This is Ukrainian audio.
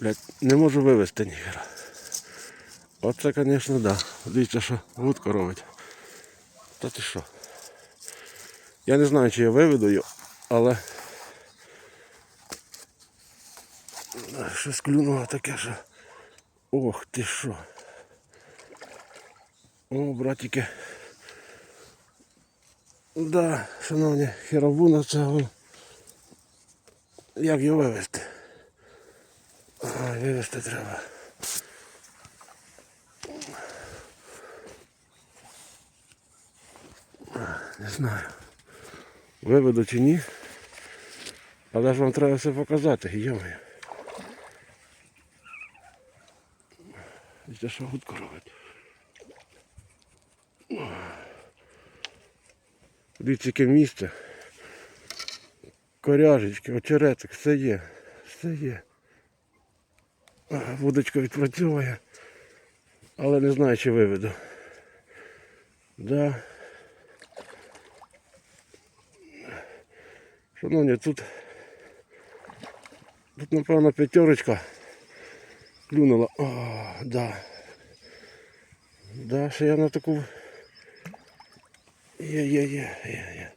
Блять, не можу вивезти ніхера. Оце, звісно, да. Дивіться, що вудка робить. Та ти що? Я не знаю, чи я виведу її, але щось клюнуло таке, що. Ох ти що. О, братики. Да, шановні, херовуна це. Як його вивезти? Вивезти треба. Не знаю. Виведу чи ні. Але ж вам треба все показати, йомаю. Це що гудко робить. Дивіться, яке місце. Коряжечки, очеретик, все є. Все є. Вудочка відпрацьовує. Але не знаю, чи виведу. Да. Шановні, тут, тут напевно п'ятерочка клюнула. О, да. Да, ще я на таку. Є, є, є, є, є.